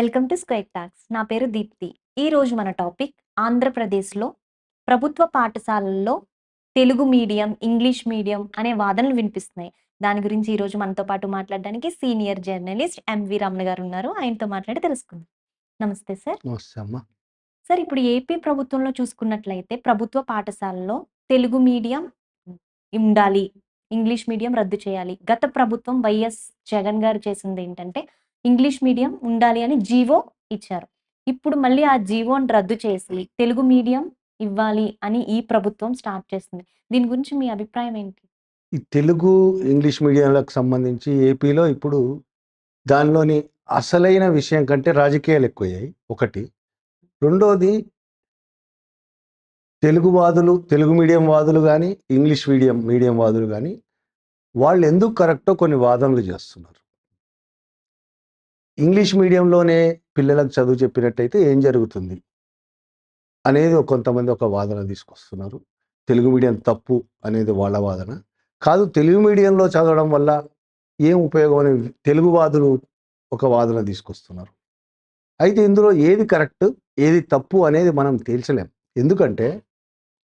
Welcome to square talks. నా పేరు దీప్తి. ఈ రోజు మన టాపిక్ ఆంధ్రప్రదేశ్లో ప్రభుత్వ పాఠశాలల్లో తెలుగు మీడియం ఇంగ్లీష్ మీడియం అనే వాదనలు వినిపిస్తున్నాయి. దాని గురించి ఈ రోజు మనతో పాటు మాట్లాడడానికి సీనియర్ జర్నలిస్ట్ ఎంవి రమణ గారు ఉన్నారు. ఆయనతో మాట్లాడి తెలుసుకుందాం. నమస్తే సార్. సార్ ఇప్పుడు ఏపీ ప్రభుత్వంలో చూసుకున్నట్లయితే ప్రభుత్వ పాఠశాలలో తెలుగు మీడియం ఉండాలి ఇంగ్లీష్ మీడియం రద్దు చేయాలి. గత ప్రభుత్వం వైఎస్ జగన్ గారు చేసింది ఏంటంటే ఇంగ్లీష్ మీడియం ఉండాలి అని జీవో ఇచ్చారు. ఇప్పుడు మళ్ళీ ఆ జీవోని రద్దు చేసి తెలుగు మీడియం ఇవ్వాలి అని ఈ ప్రభుత్వం స్టార్ట్ చేస్తుంది దీని గురించి మీ అభిప్రాయం ఏంటి? ఈ తెలుగు ఇంగ్లీష్ మీడియంలకు సంబంధించి ఏపీలో ఇప్పుడు దానిలోని అసలైన విషయం కంటే రాజకీయాలు ఎక్కువయ్యాయి. ఒకటి. రెండోది తెలుగు వాదులు తెలుగు మీడియం వాదులు కానీ ఇంగ్లీష్ మీడియం మీడియం వాదులు కానీ వాళ్ళు ఎందుకు కరెక్టో కొన్ని వాదనలు చేస్తున్నారు. ఇంగ్లీష్ మీడియంలోనే పిల్లలకు చదువు చెప్పినట్టయితే ఏం జరుగుతుంది? అనేది కొంతమంది ఒక వాదన తీసుకొస్తున్నారు. తెలుగు మీడియం తప్పు అనేది వాళ్ళ వాదన. కాదు తెలుగు మీడియంలో చదవడం వల్ల ఏం ఉపయోగం అని తెలుగువాదులు ఒక వాదన తీసుకొస్తున్నారు. అయితే ఇందులో ఏది కరెక్ట్ ఏది తప్పు అనేది మనం తేల్చలేం. ఎందుకంటే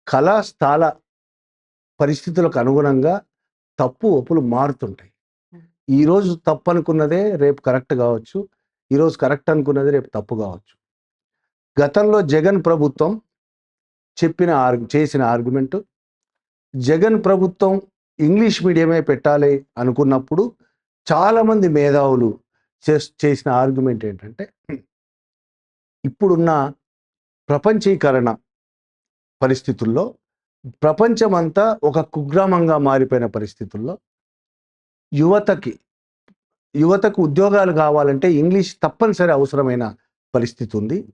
కళా స్థాల పరిస్థితులకు అనుగుణంగా తప్పు ఒప్పులు మారుతుంటాయి. ఈరోజు తప్పు అనుకున్నదే రేపు కరెక్ట్ కావచ్చు ఈరోజు కరెక్ట్ అనుకున్నది రేపు తప్పు కావచ్చు. గతంలో జగన్ ప్రభుత్వం చెప్పిన ఆర్ చేసిన ఆర్గ్యుమెంటు జగన్ ప్రభుత్వం ఇంగ్లీష్ మీడియమే పెట్టాలి అనుకున్నప్పుడు చాలామంది మేధావులు చేస్- చేసిన ఆర్గ్యుమెంట్ ఏంటంటే ఇప్పుడున్న ప్రపంచీకరణ పరిస్థితుల్లో ప్రపంచమంతా ఒక కుగ్రామంగా మారిపోయిన పరిస్థితుల్లో యువతకి యువతకు ఉద్యోగాలు కావాలంటే ఇంగ్లీష్ తప్పనిసరి అవసరమైన పరిస్థితి ఉంది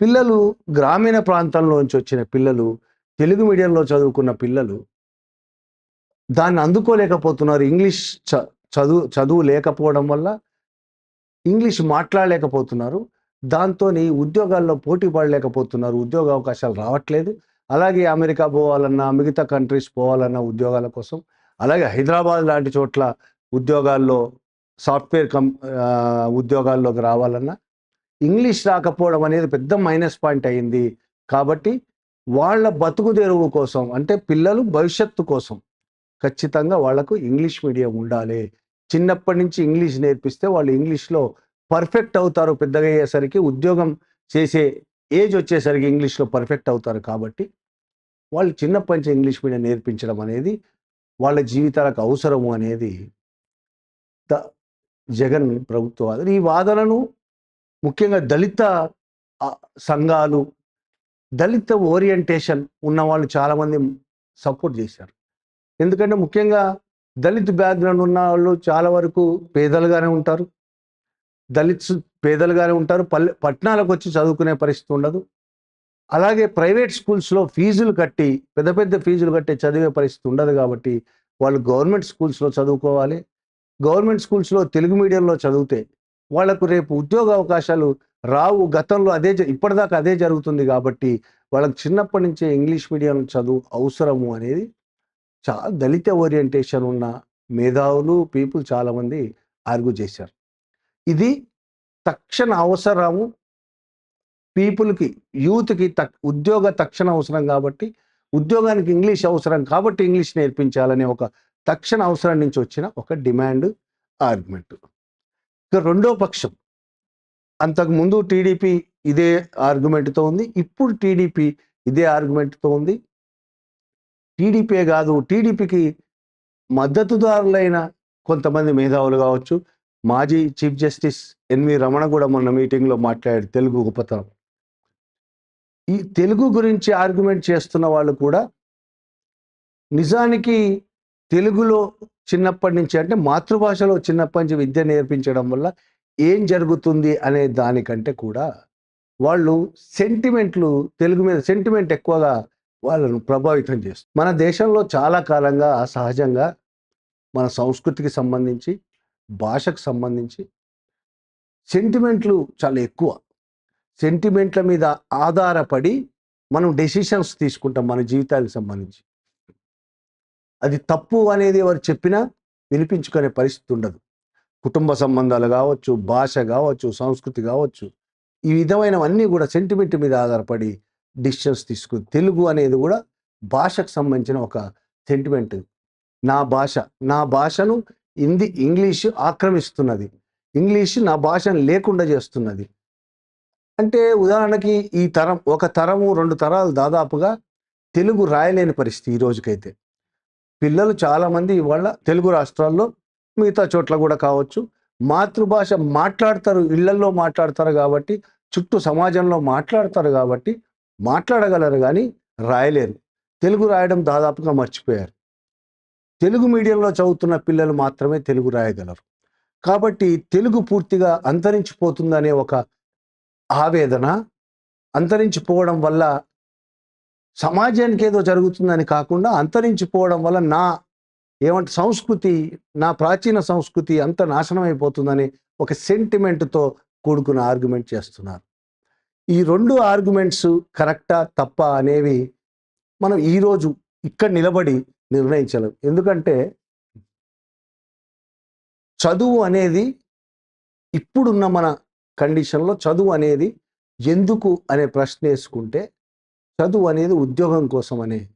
పిల్లలు గ్రామీణ ప్రాంతంలోంచి వచ్చిన పిల్లలు తెలుగు మీడియంలో చదువుకున్న పిల్లలు దాన్ని అందుకోలేకపోతున్నారు. ఇంగ్లీష్ చ- చదువు చదువు లేకపోవడం వల్ల ఇంగ్లీష్ మాట్లాడలేకపోతున్నారు. దాంతో ఉద్యోగాల్లో పోటీ పడలేకపోతున్నారు. ఉద్యోగ అవకాశాలు రావట్లేదు. అలాగే అమెరికా పోవాలన్నా మిగతా కంట్రీస్ పోవాలన్నా ఉద్యోగాల కోసం అలాగే హైదరాబాద్ లాంటి చోట్ల ఉద్యోగాల్లో సాఫ్ట్వేర్ కం ఉద్యోగాల్లోకి రావాలన్నా ఇంగ్లీష్ రాకపోవడం అనేది పెద్ద మైనస్ పాయింట్ అయింది. కాబట్టి వాళ్ళ బతుకు తెరువు కోసం అంటే పిల్లలు భవిష్యత్తు కోసం ఖచ్చితంగా వాళ్ళకు ఇంగ్లీష్ మీడియం ఉండాలి. చిన్నప్పటి నుంచి ఇంగ్లీష్ నేర్పిస్తే వాళ్ళు ఇంగ్లీష్లో పర్ఫెక్ట్ అవుతారు పెద్దగా అయ్యేసరికి ఉద్యోగం చేసే ఏజ్ వచ్చేసరికి ఇంగ్లీష్లో పర్ఫెక్ట్ అవుతారు కాబట్టి వాళ్ళు చిన్నప్పటి నుంచి ఇంగ్లీష్ మీడియం నేర్పించడం అనేది వాళ్ళ జీవితాలకు అవసరము అనేది జగన్ ప్రభుత్వ ఈ వాదనను ముఖ్యంగా దళిత సంఘాలు దళిత ఓరియంటేషన్ ఉన్న వాళ్ళు చాలామంది సపోర్ట్ చేశారు. ఎందుకంటే ముఖ్యంగా దళిత్ బ్యాక్గ్రౌండ్ ఉన్న వాళ్ళు చాలా వరకు పేదలుగానే ఉంటారు. దళిత్స్ పేదలుగానే ఉంటారు. పల్లె పట్టణాలకు వచ్చి చదువుకునే పరిస్థితి ఉండదు. అలాగే ప్రైవేట్ స్కూల్స్లో ఫీజులు కట్టి పెద్ద పెద్ద ఫీజులు కట్టి చదివే పరిస్థితి ఉండదు కాబట్టి వాళ్ళు గవర్నమెంట్ స్కూల్స్లో చదువుకోవాలి. గవర్నమెంట్ స్కూల్స్లో తెలుగు మీడియంలో చదివితే వాళ్ళకు రేపు ఉద్యోగ అవకాశాలు రావు. గతంలో అదే జ- ఇప్పటిదాకా అదే జరుగుతుంది కాబట్టి వాళ్ళకి చిన్నప్పటి నుంచే ఇంగ్లీష్ మీడియం చదువు అవసరము అనేది చాలా దళిత ఓరియంటేషన్ ఉన్న మేధావులు పీపుల్ చాలామంది ఆర్గ్యూ చేశారు. ఇది తక్షణ అవసరము. పీపుల్కి యూత్కి తక్ ఉద్యోగ తక్షణ అవసరం కాబట్టి ఉద్యోగానికి ఇంగ్లీష్ అవసరం కాబట్టి ఇంగ్లీష్ నేర్పించాలనే ఒక తక్షణ అవసరం నుంచి వచ్చిన ఒక డిమాండ్ ఆర్గ్యుమెంట్. ఇక రెండో పక్షం. అంతకుముందు టీడీపీ ఇదే ఆర్గ్యుమెంట్తో ఉంది ఇప్పుడు టీడీపీ ఇదే ఆర్గ్యుమెంట్తో ఉంది. టీడీపీ కాదు టీడీపీకి మద్దతుదారులైన కొంతమంది మేధావులు కావచ్చు. మాజీ చీఫ్ జస్టిస్ ఎన్వి రమణ కూడా మొన్న మీటింగ్లో మాట్లాడారు తెలుగు గొప్పతనం ఈ తెలుగు గురించి ఆర్గ్యుమెంట్ చేస్తున్న వాళ్ళు కూడా నిజానికి తెలుగులో చిన్నప్పటి నుంచి అంటే మాతృభాషలో చిన్నప్పటి నుంచి విద్య నేర్పించడం వల్ల ఏం జరుగుతుంది అనే దానికంటే కూడా వాళ్ళు సెంటిమెంట్లు తెలుగు మీద సెంటిమెంట్ ఎక్కువగా వాళ్ళను ప్రభావితం చేస్తుంది మన దేశంలో చాలా కాలంగా సహజంగా మన సంస్కృతికి సంబంధించి భాషకు సంబంధించి సెంటిమెంట్లు చాలా ఎక్కువ. సెంటిమెంట్ల మీద ఆధారపడి మనం డెసిషన్స్ తీసుకుంటాం మన జీవితానికి సంబంధించి. అది తప్పు అనేది ఎవరు చెప్పినా వినిపించుకునే పరిస్థితి ఉండదు. కుటుంబ సంబంధాలు కావచ్చు భాష కావచ్చు సంస్కృతి కావచ్చు ఈ విధమైనవన్నీ కూడా సెంటిమెంట్ మీద ఆధారపడి డిసిషన్స్ తీసుకు తెలుగు అనేది కూడా భాషకు సంబంధించిన ఒక సెంటిమెంట్ నా భాష నా భాషను హిందీ ఇంగ్లీష్ ఆక్రమిస్తున్నది. ఇంగ్లీష్ నా భాషను లేకుండా చేస్తున్నది. అంటే ఉదాహరణకి ఈ తరం ఒక తరము రెండు తరాలు దాదాపుగా తెలుగు రాయలేని పరిస్థితి ఈ రోజుకైతే. పిల్లలు చాలామంది ఇవాళ తెలుగు రాష్ట్రాల్లో మిగతా చోట్ల కూడా కావచ్చు. మాతృభాష మాట్లాడతారు ఇళ్ళల్లో మాట్లాడతారు కాబట్టి చుట్టూ సమాజంలో మాట్లాడతారు కాబట్టి మాట్లాడగలరు కానీ రాయలేరు. తెలుగు రాయడం దాదాపుగా మర్చిపోయారు. తెలుగు మీడియంలో చదువుతున్న పిల్లలు మాత్రమే తెలుగు రాయగలరు. కాబట్టి తెలుగు పూర్తిగా అంతరించిపోతుందనే ఒక ఆవేదన అంతరించిపోవడం వల్ల సమాజానికి ఏదో జరుగుతుందని కాకుండా అంతరించిపోవడం వల్ల నా ఏమంటే సంస్కృతి నా ప్రాచీన సంస్కృతి అంత నాశనం అయిపోతుందని ఒక సెంటిమెంట్తో కూడుకున్న ఆర్గ్యుమెంట్ చేస్తున్నారు. ఈ రెండు ఆర్గ్యుమెంట్స్ కరెక్టా తప్ప అనేవి మనం ఈరోజు ఇక్కడ నిలబడి నిర్ణయించలేం. ఎందుకంటే చదువు అనేది ఇప్పుడున్న మన కండిషన్లో చదువు అనేది ఎందుకు అనే ప్రశ్న వేసుకుంటే చదువు అనేది ఉద్యోగం కోసం అనే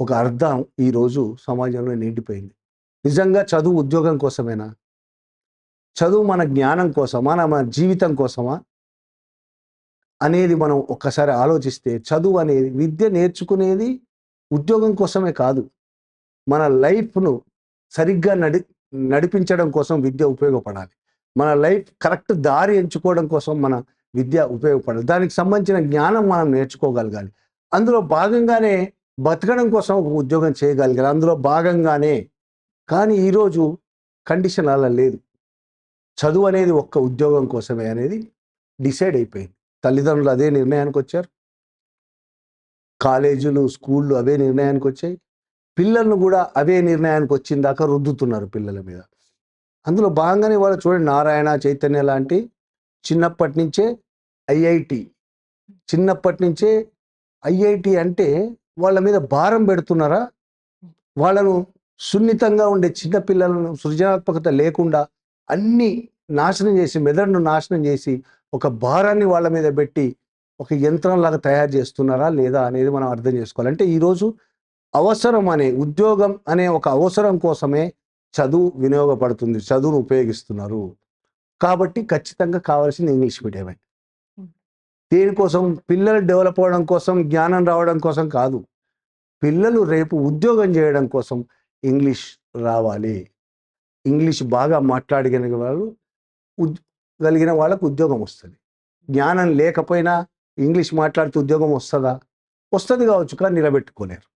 ఒక అర్థం ఈరోజు సమాజంలో నిండిపోయింది. నిజంగా చదువు ఉద్యోగం కోసమేనా? చదువు మన జ్ఞానం కోసమా? మన జీవితం కోసమా? అనేది మనం ఒక్కసారి ఆలోచిస్తే చదువు అనేది విద్య నేర్చుకునేది ఉద్యోగం కోసమే కాదు. మన లైఫ్ను సరిగ్గా నడి నడిపించడం కోసం విద్య ఉపయోగపడాలి. మన లైఫ్ కరెక్ట్ దారి ఎంచుకోవడం కోసం మన విద్య ఉపయోగపడాలి దానికి సంబంధించిన జ్ఞానం మనం నేర్చుకోగలగాలి. అందులో భాగంగానే బతకడం కోసం ఒక ఉద్యోగం చేయగలిగారు అందులో భాగంగానే కానీ ఈరోజు కండిషన్ అలా లేదు. చదువు అనేది ఒక్క ఉద్యోగం కోసమే అనేది డిసైడ్ అయిపోయింది. తల్లిదండ్రులు అదే నిర్ణయానికి వచ్చారు. కాలేజీలు స్కూళ్ళు అవే నిర్ణయానికి వచ్చాయి. పిల్లలను కూడా అవే నిర్ణయానికి వచ్చిన దాకా రుద్దుతున్నారు పిల్లల మీద. అందులో భాగంగానే వాళ్ళు చూడండి నారాయణ చైతన్య లాంటి చిన్నప్పటి నుంచే ఐఐటి. చిన్నప్పటి నుంచే ఐఐటి అంటే వాళ్ళ మీద భారం పెడుతున్నారా? వాళ్ళను సున్నితంగా ఉండే చిన్నపిల్లలను సృజనాత్మకత లేకుండా అన్ని నాశనం చేసి మెదడును నాశనం చేసి ఒక భారాన్ని వాళ్ళ మీద పెట్టి ఒక యంత్రంలాగా తయారు చేస్తున్నారా లేదా అనేది మనం అర్థం చేసుకోవాలి. అంటే ఈరోజు అవసరం అనే ఉద్యోగం అనే ఒక అవసరం కోసమే చదువు వినియోగపడుతుంది చదువును ఉపయోగిస్తున్నారు. కాబట్టి ఖచ్చితంగా కావాల్సింది ఇంగ్లీష్ మీడియమే. దేనికోసం? పిల్లలు డెవలప్ అవ్వడం కోసం జ్ఞానం రావడం కోసం కాదు. పిల్లలు రేపు ఉద్యోగం చేయడం కోసం ఇంగ్లీష్ రావాలి. ఇంగ్లీష్ బాగా మాట్లాడగలిగిన వాళ్ళు కలిగిన వాళ్ళకు ఉద్యోగం వస్తుంది. జ్ఞానం లేకపోయినా ఇంగ్లీష్ మాట్లాడితే ఉద్యోగం వస్తుందా? వస్తుంది కావచ్చు కానీ నిలబెట్టుకోలేరు.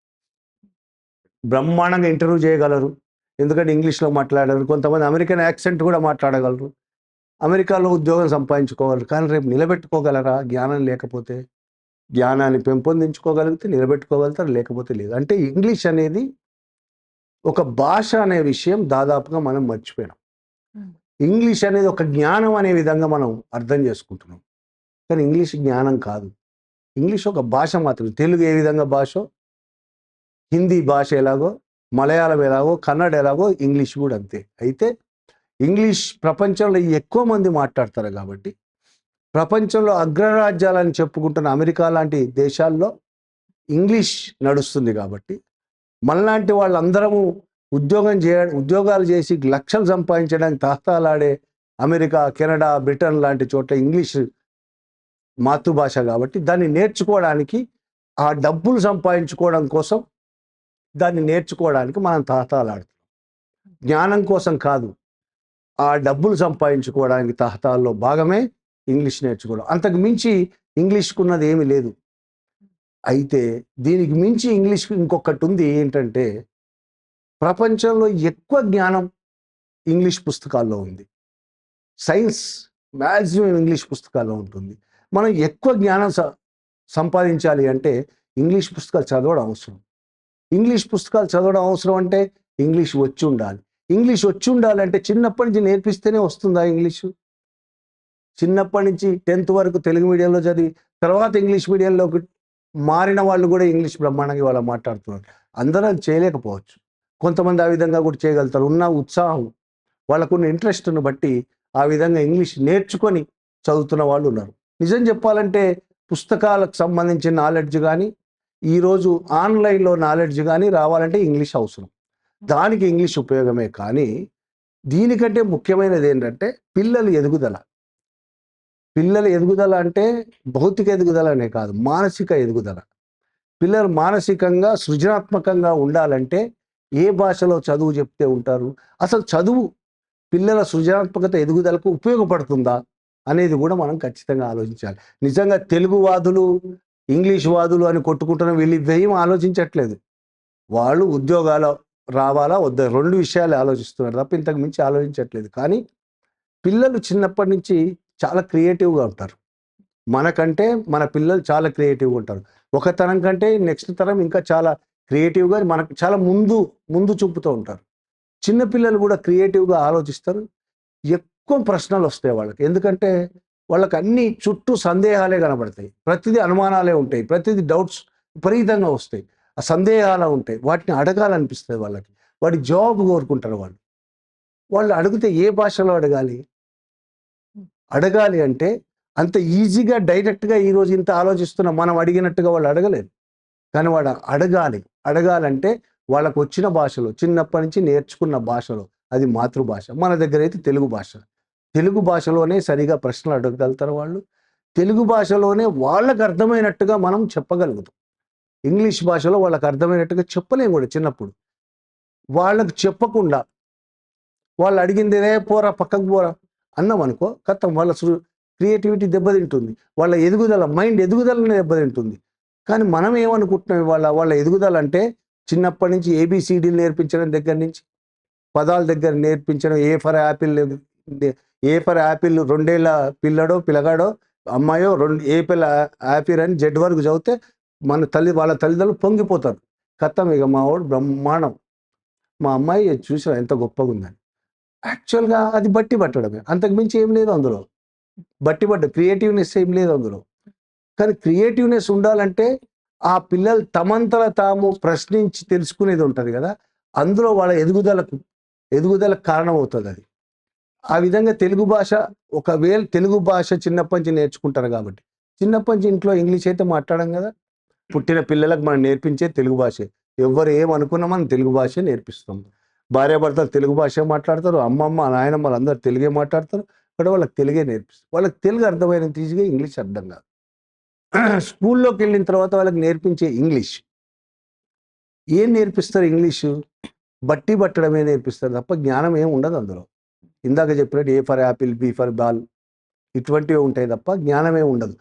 బ్రహ్మాండంగా ఇంటర్వ్యూ చేయగలరు. ఎందుకంటే ఇంగ్లీష్లో మాట్లాడరు. కొంతమంది అమెరికన్ యాక్సెంట్ కూడా మాట్లాడగలరు. అమెరికాలో ఉద్యోగం సంపాదించుకోగలరు. కానీ రేపు నిలబెట్టుకోగలరా? జ్ఞానం లేకపోతే? జ్ఞానాన్ని పెంపొందించుకోగలిగితే నిలబెట్టుకోగలుగుతారు? లేకపోతే లేదు. అంటే ఇంగ్లీష్ అనేది ఒక భాష అనే విషయం దాదాపుగా మనం మర్చిపోయినాం. ఇంగ్లీష్ అనేది ఒక జ్ఞానం అనే విధంగా మనం అర్థం చేసుకుంటున్నాం. కానీ ఇంగ్లీష్ జ్ఞానం కాదు. ఇంగ్లీష్ ఒక భాష మాత్రమే. తెలుగు ఏ విధంగా భాష? హిందీ భాష ఎలాగో? మలయాళం ఎలాగో? కన్నడ ఎలాగో? ఇంగ్లీష్ కూడా అంతే. అయితే ఇంగ్లీష్ ప్రపంచంలో ఎక్కువ మంది మాట్లాడతారు కాబట్టి ప్రపంచంలో అగ్రరాజ్యాలని చెప్పుకుంటున్న అమెరికా లాంటి దేశాల్లో ఇంగ్లీష్ నడుస్తుంది కాబట్టి మనలాంటి వాళ్ళందరము ఉద్యోగం చేయ ఉద్యోగాలు చేసి లక్షలు సంపాదించడానికి తహతాలాడే అమెరికా కెనడా బ్రిటన్ లాంటి చోట్ల ఇంగ్లీష్ మాతృభాష కాబట్టి దాన్ని నేర్చుకోవడానికి ఆ డబ్బులు సంపాదించుకోవడం కోసం దాన్ని నేర్చుకోవడానికి మనం తహతాలాడుతున్నాం. జ్ఞానం కోసం కాదు. ఆ డబ్బులు సంపాదించుకోవడానికి తహతాల్లో భాగమే ఇంగ్లీష్ నేర్చుకోవడం. అంతకు మించి ఇంగ్లీష్కున్నది ఏమీ లేదు. అయితే దీనికి మించి ఇంగ్లీష్ ఇంకొకటి ఉంది ఏంటంటే ప్రపంచంలో ఎక్కువ జ్ఞానం ఇంగ్లీష్ పుస్తకాల్లో ఉంది. సైన్స్ మ్యాక్సిమం ఇంగ్లీష్ పుస్తకాల్లో ఉంటుంది. మనం ఎక్కువ జ్ఞానం స- సంపాదించాలి అంటే ఇంగ్లీష్ పుస్తకాలు చదవడం అవసరం. ఇంగ్లీష్ పుస్తకాలు చదవడం అవసరం అంటే ఇంగ్లీష్ వచ్చి ఉండాలి. ఇంగ్లీష్ వచ్చి ఉండాలంటే చిన్నప్పటి నుంచి నేర్పిస్తేనే వస్తుందా ఇంగ్లీషు? చిన్నప్పటి నుంచి టెన్త్ వరకు తెలుగు మీడియంలో చదివి తర్వాత ఇంగ్లీష్ మీడియంలోకి మారిన వాళ్ళు కూడా ఇంగ్లీష్ బ్రహ్మాండంగా వాళ్ళు మాట్లాడుతున్నారు. అందరూ అది చేయలేకపోవచ్చు. కొంతమంది ఆ విధంగా కూడా చేయగలుగుతారు. ఉన్న ఉత్సాహం వాళ్ళకున్న ఇంట్రెస్ట్ను బట్టి ఆ విధంగా ఇంగ్లీష్ నేర్చుకొని చదువుతున్న వాళ్ళు ఉన్నారు. నిజం చెప్పాలంటే పుస్తకాలకు సంబంధించిన నాలెడ్జ్ కానీ ఈరోజు ఆన్లైన్లో నాలెడ్జ్ కానీ రావాలంటే ఇంగ్లీష్ అవసరం. దానికి ఇంగ్లీష్ ఉపయోగమే కానీ దీనికంటే ముఖ్యమైనది ఏంటంటే పిల్లల ఎదుగుదల. పిల్లల ఎదుగుదల అంటే భౌతిక ఎదుగుదల అనే కాదు మానసిక ఎదుగుదల. పిల్లలు మానసికంగా సృజనాత్మకంగా ఉండాలంటే ఏ భాషలో చదువు చెప్తే ఉంటారు? అసలు చదువు పిల్లల సృజనాత్మకత ఎదుగుదలకు ఉపయోగపడుతుందా అనేది కూడా మనం ఖచ్చితంగా ఆలోచించాలి. నిజంగా తెలుగు వాదులు ఇంగ్లీష్ వాదులు అని కొట్టుకుంటున్న వీళ్ళు ఇవేం ఆలోచించట్లేదు. వాళ్ళు ఉద్యోగాలు రావాలా? వద్దా? రెండు విషయాలు ఆలోచిస్తున్నారు తప్ప ఇంతకు మించి ఆలోచించట్లేదు. కానీ పిల్లలు చిన్నప్పటి నుంచి చాలా క్రియేటివ్గా ఉంటారు. మనకంటే మన పిల్లలు చాలా క్రియేటివ్గా ఉంటారు. ఒక తరం కంటే నెక్స్ట్ తరం ఇంకా చాలా క్రియేటివ్గా మనకు చాలా ముందు ముందు చూపుతూ ఉంటారు. చిన్నపిల్లలు కూడా క్రియేటివ్గా ఆలోచిస్తారు. ఎక్కువ ప్రశ్నలు వస్తాయి వాళ్ళకి. ఎందుకంటే వాళ్ళకి అన్ని చుట్టూ సందేహాలే కనబడతాయి. ప్రతిదీ అనుమానాలే ఉంటాయి. ప్రతిదీ డౌట్స్ విపరీతంగా వస్తాయి. సందేహాలు ఉంటాయి. వాటిని అడగాలనిపిస్తుంది వాళ్ళకి. వాడి జవాబు కోరుకుంటారు వాళ్ళు. వాళ్ళు అడిగితే ఏ భాషలో అడగాలి? అడగాలి అంటే అంత ఈజీగా డైరెక్ట్గా ఈరోజు ఇంత ఆలోచిస్తున్న మనం అడిగినట్టుగా వాళ్ళు అడగలేదు కానీ వాడు అడగాలి. అడగాలంటే వాళ్ళకు వచ్చిన భాషలో చిన్నప్పటి నుంచి నేర్చుకున్న భాషలో అది మాతృభాష. మన దగ్గర అయితే తెలుగు భాష. తెలుగు భాషలోనే సరిగా ప్రశ్నలు అడగగలుగుతారు వాళ్ళు. తెలుగు భాషలోనే వాళ్ళకు అర్థమైనట్టుగా మనం చెప్పగలుగుతాం. ఇంగ్లీష్ భాషలో వాళ్ళకి అర్థమైనట్టుగా చెప్పలేము కూడా చిన్నప్పుడు. వాళ్ళకు చెప్పకుండా వాళ్ళు అడిగింది రే పోరా పక్కకు పోరా అన్నాం అనుకో కథం వాళ్ళ క్రియేటివిటీ దెబ్బతింటుంది. వాళ్ళ ఎదుగుదల మైండ్ ఎదుగుదలనే దెబ్బతింటుంది. కానీ మనం ఏమనుకుంటున్నాం వాళ్ళ వాళ్ళ ఎదుగుదల అంటే చిన్నప్పటి నుంచి ఏబిసిడీలు నేర్పించడం దగ్గర నుంచి పదాల దగ్గర నేర్పించడం A for apple A for apple రెండేళ్ళ పిల్లడో పిల్లగాడో అమ్మాయో రెండు ఏ పిల్ల యాపిల్ అని జెడ్ వరకు చదివితే మన తల్లి వాళ్ళ తల్లిదండ్రులు పొంగిపోతారు. కథం ఇక మా వాడు బ్రహ్మాండం. మా అమ్మాయి చూసిన ఎంత గొప్పగా ఉందని. యాక్చువల్గా అది బట్టి పట్టడమే. అంతకుమించి ఏం లేదు అందులో. బట్టి పడ్డ క్రియేటివ్నెస్ ఏం లేదు అందులో. కానీ క్రియేటివ్నెస్ ఉండాలంటే ఆ పిల్లలు తమంతల తాము ప్రశ్నించి తెలుసుకునేది ఉంటుంది కదా. అందులో వాళ్ళ ఎదుగుదలకు ఎదుగుదలకు కారణం అవుతుంది అది. ఆ విధంగా తెలుగు భాష ఒకవేళ తెలుగు భాష చిన్నప్పటి నుంచి నేర్చుకుంటారు కాబట్టి. చిన్నప్పటి నుంచి ఇంట్లో ఇంగ్లీష్ అయితే మాట్లాడడం కదా. పుట్టిన పిల్లలకు మనం నేర్పించే తెలుగు భాషే. ఎవరు ఏమనుకున్నా మనం తెలుగు భాషే నేర్పిస్తాం. భార్యాభర్తలు తెలుగు భాషే మాట్లాడతారు. అమ్మమ్మ నాయనమ్మ అందరూ తెలుగే మాట్లాడతారు. ఇక్కడ వాళ్ళకి తెలుగే నేర్పిస్తారు. వాళ్ళకి తెలుగు అర్థమైన ఈజీగా ఇంగ్లీష్ అర్థం కాదు. స్కూల్లోకి వెళ్ళిన తర్వాత వాళ్ళకి నేర్పించే ఇంగ్లీష్. ఏం నేర్పిస్తారు ఇంగ్లీషు? బట్టి పట్టడమే నేర్పిస్తారు తప్ప జ్ఞానం ఏం ఉండదు అందులో. ఇందాక చెప్పినట్టు A for apple B for ball ఇటువంటివి ఉంటాయి తప్ప జ్ఞానమే ఉండదు.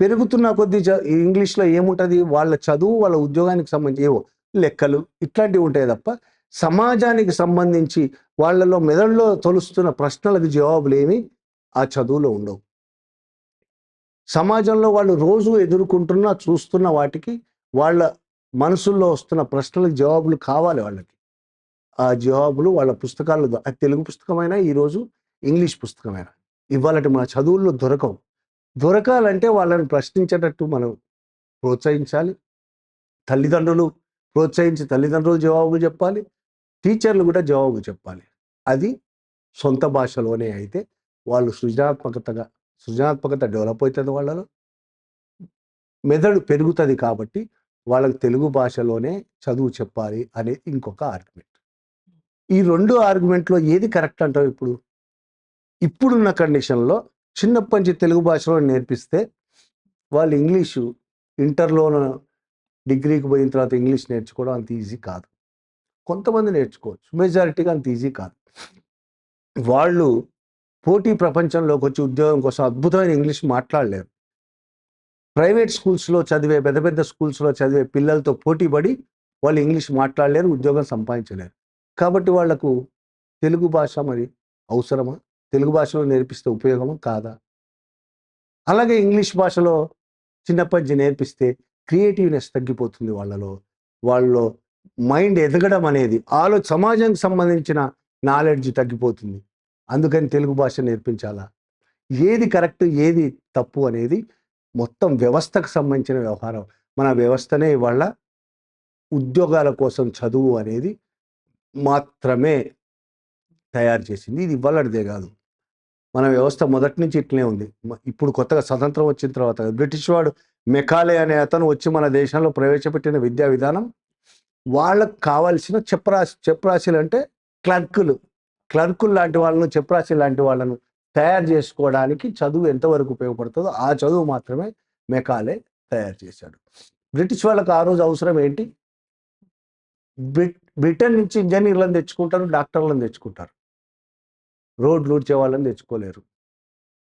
పెరుగుతున్న కొద్ది ఇంగ్లీష్లో ఏముంటుంది? వాళ్ళ చదువు వాళ్ళ ఉద్యోగానికి సంబంధించి ఏవో లెక్కలు ఇట్లాంటివి ఉంటాయి తప్ప సమాజానికి సంబంధించి వాళ్ళలో మెదడులో తొలుస్తున్న ప్రశ్నలకు జవాబులు ఏమి ఆ చదువులో ఉండవు. సమాజంలో వాళ్ళు రోజు ఎదుర్కొంటున్న చూస్తున్న వాటికి వాళ్ళ మనసుల్లో వస్తున్న ప్రశ్నలకు జవాబులు కావాలి వాళ్ళకి. ఆ జవాబులు వాళ్ళ పుస్తకాల్లో తెలుగు పుస్తకమైనా ఈరోజు ఇంగ్లీష్ పుస్తకమైనా ఇవాళటి మన చదువుల్లో దొరకవు. దొరకాలంటే వాళ్ళని ప్రశ్నించేటట్టు మనం ప్రోత్సహించాలి. తల్లిదండ్రులు ప్రోత్సహించి తల్లిదండ్రులు జవాబు చెప్పాలి. టీచర్లు కూడా జవాబు చెప్పాలి. అది సొంత భాషలోనే అయితే వాళ్ళు సృజనాత్మకతగా సృజనాత్మకత డెవలప్ అవుతుంది వాళ్ళలో. మెదడు పెరుగుతుంది కాబట్టి వాళ్ళకి తెలుగు భాషలోనే చదువు చెప్పాలి అనేది ఇంకొక ఆర్గ్యుమెంట్ ఈ రెండు ఆర్గ్యుమెంట్లో ఏది కరెక్ట్ అంటావు ఇప్పుడు? ఇప్పుడున్న కండిషన్లో చిన్నప్పటి నుంచి తెలుగు భాషలో నేర్పిస్తే వాళ్ళు ఇంగ్లీషు ఇంటర్లోన డిగ్రీకి పోయిన తర్వాత ఇంగ్లీష్ నేర్చుకోవడం అంత ఈజీ కాదు. కొంతమంది నేర్చుకోవచ్చు. మెజారిటీగా అంత ఈజీ కాదు. వాళ్ళు పోటీ ప్రపంచంలోకి వచ్చి ఉద్యోగం కోసం అద్భుతమైన ఇంగ్లీష్ మాట్లాడలేరు. ప్రైవేట్ స్కూల్స్లో చదివే పెద్ద పెద్ద స్కూల్స్లో చదివే పిల్లలతో పోటీ పడి వాళ్ళు ఇంగ్లీష్ మాట్లాడలేరు ఉద్యోగం సంపాదించలేరు. కాబట్టి వాళ్ళకు తెలుగు భాష మరి అవసరమా? తెలుగు భాషలో నేర్పిస్తే ఉపయోగం కాదా? అలాగే ఇంగ్లీష్ భాషలో చిన్నప్పటి నుంచి నేర్పిస్తే క్రియేటివ్నెస్ తగ్గిపోతుంది వాళ్ళలో. వాళ్ళలో మైండ్ ఎదగడం అనేది ఆలో సమాజానికి సంబంధించిన నాలెడ్జ్ తగ్గిపోతుంది. అందుకని తెలుగు భాష నేర్పించాలా? ఏది కరెక్ట్ ఏది తప్పు అనేది మొత్తం వ్యవస్థకు సంబంధించిన వ్యవహారం. మన వ్యవస్థనే ఇవాళ ఉద్యోగాల కోసం చదువు అనేది మాత్రమే తయారు చేసింది. ఇది ఇవ్వాలడిదే కాదు. మన వ్యవస్థ మొదటి నుంచి ఇట్లనే ఉంది. ఇప్పుడు కొత్తగా స్వతంత్రం వచ్చిన తర్వాత బ్రిటిష్ వాడు మెకాలే అనే అతను వచ్చి మన దేశంలో ప్రవేశపెట్టిన విద్యా విధానం వాళ్ళకు కావాల్సిన చెప్రాసి చెప్రాశీలు అంటే క్లర్కులు. క్లర్కులు లాంటి వాళ్ళను చెప్రాసి లాంటి వాళ్ళను తయారు చేసుకోవడానికి చదువు ఎంతవరకు ఉపయోగపడుతుందో ఆ చదువు మాత్రమే మెకాలే తయారు చేశాడు. బ్రిటిష్ వాళ్ళకు ఆ రోజు అవసరం ఏంటి? బ్రిట్ బ్రిటన్ నుంచి ఇంజనీర్లను తెచ్చుకుంటారు డాక్టర్లను తెచ్చుకుంటారు. రోడ్లు ఊడ్చే వాళ్ళని తెచ్చుకోలేరు.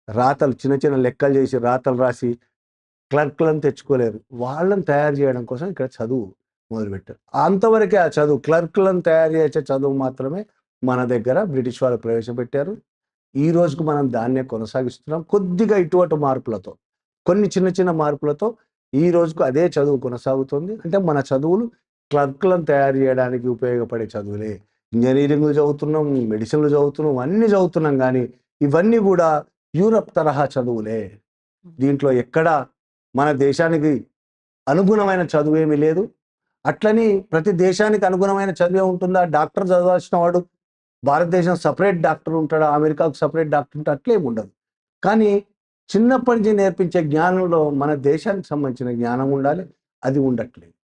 రాతలు చిన్న చిన్న లెక్కలు చేసి రాతలు రాసి క్లర్క్లను తెచ్చుకోలేరు. వాళ్ళని తయారు చేయడం కోసం ఇక్కడ చదువు మొదలుపెట్టారు. అంతవరకే ఆ చదువు క్లర్క్లను తయారు చేసే చదువు మాత్రమే మన దగ్గర బ్రిటిష్ వాళ్ళు ప్రవేశపెట్టారు. ఈ రోజుకు మనం దాన్నే కొనసాగిస్తున్నాం. కొద్దిగా ఇటువంటి మార్పులతో కొన్ని చిన్న చిన్న మార్పులతో ఈ రోజుకు అదే చదువు కొనసాగుతుంది. అంటే మన చదువులు క్లర్క్లను తయారు చేయడానికి ఉపయోగపడే చదువులే. ఇంజనీరింగ్లు చదువుతున్నాం మెడిసిన్లు చదువుతున్నాం అన్నీ చదువుతున్నాం కానీ ఇవన్నీ కూడా యూరప్ తరహా చదువులే. దీంట్లో ఎక్కడ మన దేశానికి అనుగుణమైన చదువు ఏమీ లేదు. అట్లని ప్రతి దేశానికి అనుగుణమైన చదివే ఉంటుందా? డాక్టర్ చదవాల్సిన వాడు భారతదేశం సపరేట్ డాక్టర్ ఉంటాడా? అమెరికాకు సపరేట్ డాక్టర్ ఉంటాడు? అట్లేం ఉండదు. కానీ చిన్నప్పటి నుంచి నేర్పించే జ్ఞానంలో మన దేశానికి సంబంధించిన జ్ఞానం ఉండాలి అది ఉండట్లేదు.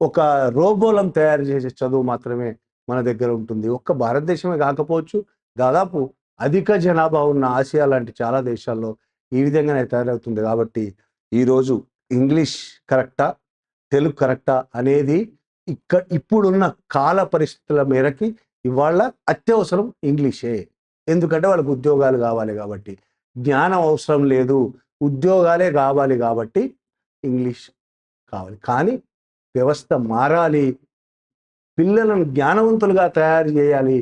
ఒక రోబోలం తయారు చేసే చదువు మాత్రమే మన దగ్గర ఉంటుంది. ఒక్క భారతదేశమే కాకపోవచ్చు దాదాపు అధిక జనాభా ఉన్న ఆసియా లాంటి చాలా దేశాల్లో ఈ విధంగానే తయారవుతుంది. కాబట్టి ఈరోజు ఇంగ్లీష్ కరెక్టా తెలుగు కరెక్టా అనేది ఇక్కడ ఇప్పుడున్న కాల పరిస్థితుల మేరకి ఇవాళ అత్యవసరం ఇంగ్లీషే. ఎందుకంటే వాళ్ళకి ఉద్యోగాలు కావాలి కాబట్టి. జ్ఞానం అవసరం లేదు ఉద్యోగాలే కావాలి కాబట్టి ఇంగ్లీష్ కావాలి. కానీ వ్యవస్థ మారాలి పిల్లలను జ్ఞానవంతులుగా తయారు చేయాలి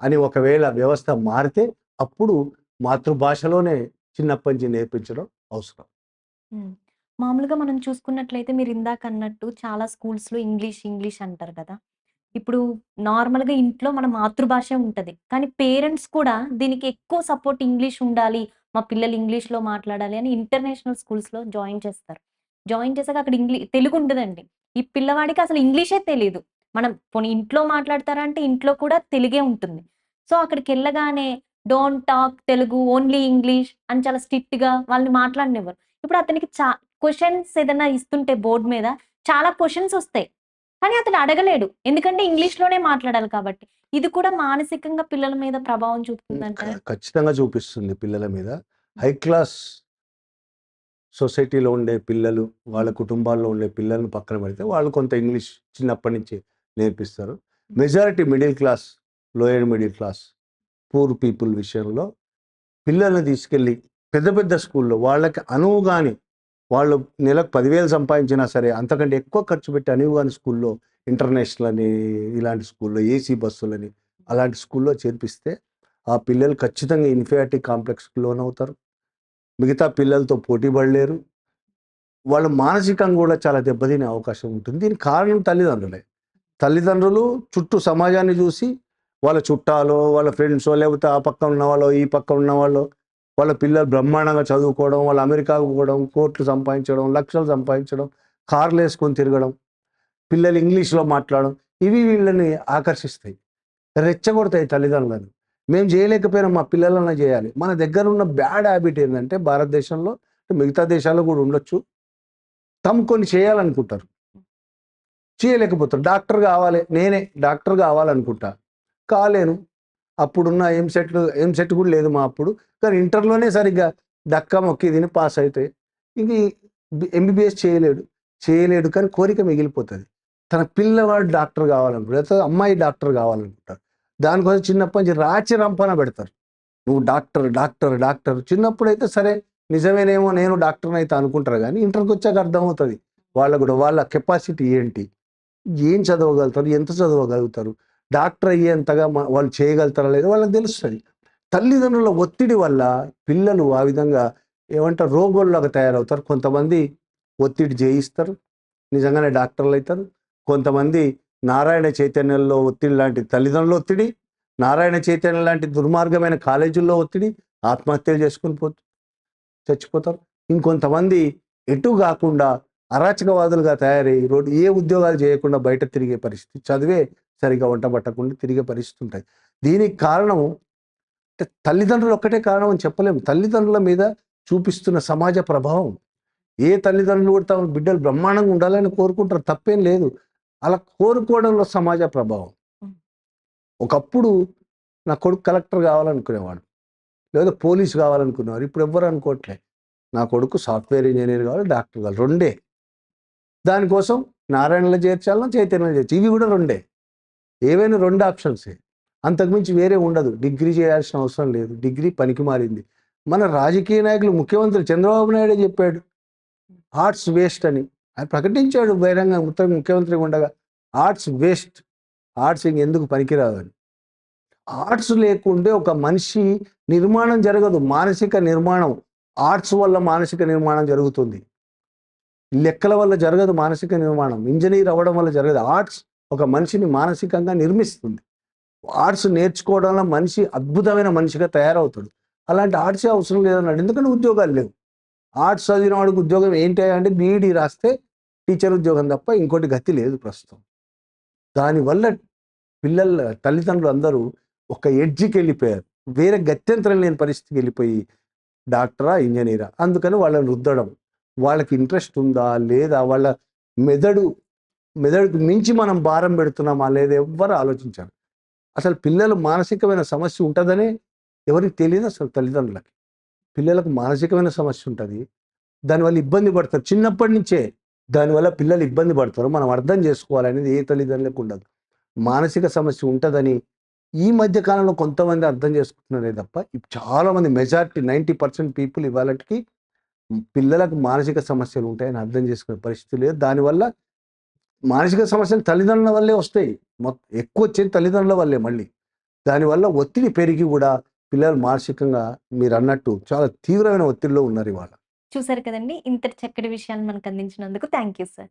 అని ఒకవేళ వ్యవస్థ మారితే అప్పుడు మాతృభాషలోనే చిన్నప్పటి నుంచి నేర్పించడం అవసరం. మామూలుగా మనం చూసుకున్నట్లయితే మీరు ఇందాక అన్నట్టు చాలా స్కూల్స్లో ఇంగ్లీష్ ఇంగ్లీష్ అంటారు కదా! ఇప్పుడు నార్మల్గా ఇంట్లో మన మాతృభాష ఉంటది. కానీ పేరెంట్స్ కూడా దీనికి ఎక్కువ సపోర్ట్ ఇంగ్లీష్ ఉండాలి మా పిల్లలు ఇంగ్లీష్లో మాట్లాడాలి అని ఇంటర్నేషనల్ స్కూల్స్లో జాయిన్ చేస్తారు. జాయిన్ చేశాక అక్కడ ఇంగ్లీష్ తెలుగు ఉండదండి. ఈ పిల్లవాడికి అసలు ఇంగ్లీషే తెలియదు మనం పోనీ ఇంట్లో మాట్లాడతారా అంటే ఇంట్లో కూడా తెలుగే ఉంటుంది. సో అక్కడికి వెళ్ళగానే don't talk Telugu only English అని చాలా స్ట్రిక్ట్గా వాళ్ళని మాట్లాడినవ్వరు. ఇప్పుడు అతనికి చా క్వశ్చన్స్ ఏదైనా ఇస్తుంటే బోర్డు మీద చాలా క్వశ్చన్స్ వస్తాయి. కానీ అతను అడగలేడు. ఎందుకంటే ఇంగ్లీష్లోనే మాట్లాడాలి కాబట్టి. ఇది కూడా మానసికంగా పిల్లల మీద ప్రభావం చూపుతుందంట. ఖచ్చితంగా చూపిస్తుంది పిల్లల మీద. హై క్లాస్ సొసైటీలో ఉండే పిల్లలు వాళ్ళ కుటుంబాల్లో ఉండే పిల్లలను పక్కన పెడితే వాళ్ళు కొంత ఇంగ్లీష్ చిన్నప్పటి నుంచి నేర్పిస్తారు. Majority middle class lower middle class poor people విషయంలో పిల్లల్ని తీసుకెళ్ళి పెద్ద పెద్ద స్కూల్లో వాళ్ళకి అనువుగాని వాళ్ళు నెలకు పదివేలు సంపాదించినా సరే అంతకంటే ఎక్కువ ఖర్చు పెట్టి అనువుగాని స్కూల్లో ఇంటర్నేషనల్ అని ఇలాంటి స్కూల్లో ఏసీ బస్సులని అలాంటి స్కూల్లో చేర్పిస్తే ఆ పిల్లలు ఖచ్చితంగా ఇన్ఫియాటిక్ కాంప్లెక్స్కి లోనవుతారు. మిగతా పిల్లలతో పోటీ పడలేరు. వాళ్ళు మానసికంగా కూడా చాలా దెబ్బతినే అవకాశం ఉంటుంది. దీనికి కారణం తల్లిదండ్రులే. తల్లిదండ్రులు చుట్టూ సమాజాన్ని చూసి వాళ్ళ చుట్టాలో వాళ్ళ ఫ్రెండ్సో లేకపోతే ఆ పక్క ఉన్న వాళ్ళు ఈ పక్క ఉన్న వాళ్ళు వాళ్ళ పిల్లలు బ్రహ్మాండంగా చదువుకోవడం వాళ్ళు అమెరికాకు పోవడం కోట్లు సంపాదించడం లక్షలు సంపాదించడం కార్లు వేసుకొని తిరగడం పిల్లలు ఇంగ్లీష్లో మాట్లాడడం ఇవి వీళ్ళని ఆకర్షిస్తాయి రెచ్చగొడతాయి తల్లిదండ్రులను. మేము చేయలేకపోయినా మా పిల్లలన్నా చేయాలి. మన దగ్గర ఉన్న బ్యాడ్ హ్యాబిట్ ఏంటంటే భారతదేశంలో మిగతా దేశాల్లో కూడా ఉండొచ్చు. తమ కొన్ని చేయాలనుకుంటారు. చేయలేకపోతాను డాక్టర్ కావాలి నేనే డాక్టర్ కావాలనుకుంటా. కాలేను. అప్పుడున్న ఎంసెట్లు ఎంసెట్ కూడా లేదు మా అప్పుడు. కానీ ఇంటర్లోనే సరిగ్గా దక్క మొక్కి తిని పాస్ అయితే ఇంక ఎంబీబీఎస్ చేయలేడు. చేయలేడు కానీ కోరిక మిగిలిపోతుంది. తన పిల్లవాడు డాక్టర్ కావాలనుకుంటారు అమ్మాయి డాక్టర్ కావాలనుకుంటారు దానికోసం చిన్నప్పటి నుంచి రాచి రంపన పెడతారు. నువ్వు డాక్టర్ డాక్టర్ డాక్టర్. చిన్నప్పుడు అయితే సరే నిజమేనేమో నేను డాక్టర్ని అయితే అనుకుంటారు కానీ ఇంటర్కి వచ్చాక అర్థమవుతుంది. వాళ్ళ కూడా వాళ్ళ కెపాసిటీ ఏంటి? ఏం చదవగలుగుతారు? ఎంత చదవగలుగుతారు? డాక్టర్ అయ్యేంతగా వాళ్ళు చేయగలుగుతారా లేదో? వాళ్ళకి తెలుస్తుంది. తల్లిదండ్రుల ఒత్తిడి వల్ల పిల్లలు ఆ విధంగా ఏమంటారు? రోగుల్లాగా తయారవుతారు. కొంతమంది ఒత్తిడి చేయిస్తారు నిజంగానే డాక్టర్లు అవుతారు కొంతమంది నారాయణ చైతన్యంలో ఒత్తిడి లాంటి తల్లిదండ్రుల ఒత్తిడి నారాయణ చైతన్యం లాంటి దుర్మార్గమైన కాలేజీల్లో ఒత్తిడి ఆత్మహత్యలు చేసుకుని పోతు చచ్చిపోతారు. ఇంకొంతమంది ఎటు కాకుండా అరాచకవాదులుగా తయారయ్యి రోడ్డు ఏ ఉద్యోగాలు చేయకుండా బయట తిరిగే పరిస్థితి చదివే సరిగా వంట పట్టకుండా తిరిగే పరిస్థితి ఉంటాయి. దీనికి కారణం అంటే తల్లిదండ్రులు ఒక్కటే కారణం అని చెప్పలేము. తల్లిదండ్రుల మీద చూపిస్తున్న సమాజ ప్రభావం. ఏ తల్లిదండ్రులు కూడా తమ బిడ్డలు బ్రహ్మాండంగా ఉండాలని కోరుకుంటారు తప్పేం లేదు. అలా కోరుకోవడంలో సమాజ ప్రభావం. ఒకప్పుడు నా కొడుకు కలెక్టర్ కావాలనుకునేవాడు లేదా పోలీస్ కావాలనుకునేవారు. ఇప్పుడు ఎవ్వరు అనుకోవట్లే. నా కొడుకు సాఫ్ట్వేర్ ఇంజనీర్ కావాలి డాక్టర్ కావాలి. రెండే. దానికోసం నారాయణలో చేర్చాలన్నా చైతన్యలో చేర్చాలి ఇవి కూడా రెండే. ఏవైనా రెండు ఆప్షన్సే. అంతకుమించి వేరే ఉండదు. డిగ్రీ చేయాల్సిన అవసరం లేదు. డిగ్రీ పనికి మారింది. మన రాజకీయ నాయకులు ముఖ్యమంత్రి చంద్రబాబు నాయుడే చెప్పాడు. ఆర్ట్స్ వేస్ట్ అని. ఆయన ప్రకటించాడు బహిరంగ ఉత్తర ముఖ్యమంత్రి ఉండగా. Arts waste. ఆర్ట్స్ ఇంకెందుకు పనికిరాదని ఆర్ట్స్ లేకుంటే ఒక మనిషి నిర్మాణం జరగదు. మానసిక నిర్మాణం. ఆర్ట్స్ వల్ల మానసిక నిర్మాణం జరుగుతుంది. లెక్కల వల్ల జరగదు మానసిక నిర్మాణం. ఇంజనీర్ అవ్వడం వల్ల జరగదు. ఆర్ట్స్ ఒక మనిషిని మానసికంగా నిర్మిస్తుంది. ఆర్ట్స్ నేర్చుకోవడం వల్ల మనిషి అద్భుతమైన మనిషిగా తయారవుతాడు. అలాంటి ఆర్ట్సే అవసరం లేదన్నాడు. ఎందుకంటే ఉద్యోగాలు లేవు. ఆర్ట్స్ చదివిన వాడికి ఉద్యోగం ఏంటి అంటే బీఈడీ రాస్తే టీచర్ ఉద్యోగం తప్ప ఇంకోటి గతి లేదు ప్రస్తుతం. దానివల్ల పిల్లల తల్లిదండ్రులు అందరూ ఒక ఎడ్జికి వెళ్ళిపోయారు. వేరే గత్యంతరం లేని పరిస్థితికి వెళ్ళిపోయి డాక్టరా ఇంజనీరా. అందుకని వాళ్ళని రుద్దడం. వాళ్ళకి ఇంట్రెస్ట్ ఉందా? లేదా వాళ్ళ మెదడు మెదడుకు మించి మనం భారం పెడుతున్నామా? లేదా ఎవ్వరు ఆలోచించారు. అసలు పిల్లలు మానసికమైన సమస్య ఉంటుందనే ఎవరికి తెలియదు అసలు తల్లిదండ్రులకి. పిల్లలకు మానసికమైన సమస్య ఉంటుంది. దానివల్ల ఇబ్బంది పడతారు. చిన్నప్పటి నుంచే దానివల్ల పిల్లలు ఇబ్బంది పడతారు. మనం అర్థం చేసుకోవాలనేది ఏ తల్లిదండ్రులకు ఉండదు. మానసిక సమస్య ఉంటుందని ఈ మధ్య కాలంలో కొంతమంది అర్థం చేసుకుంటున్నారే తప్ప చాలామంది మెజారిటీ నైంటీ పర్సెంట్ పీపుల్ ఇవాళకి పిల్లలకు మానసిక సమస్యలు ఉంటాయని అర్థం చేసుకునే పరిస్థితి లేదు. దానివల్ల మానసిక సమస్యలు తల్లిదండ్రుల వల్లే వస్తాయి. ఎక్కువ వచ్చేది తల్లిదండ్రుల వల్లే మళ్ళీ. దానివల్ల ఒత్తిడి పెరిగి కూడా పిల్లలు మానసికంగా మీరు అన్నట్టు చాలా తీవ్రమైన ఒత్తిడిలో ఉన్నారు ఇవాళ. చూసారు కదండి? ఇంత చక్కటి విషయాన్ని మనకు అందించినందుకు థ్యాంక్ యూ సార్.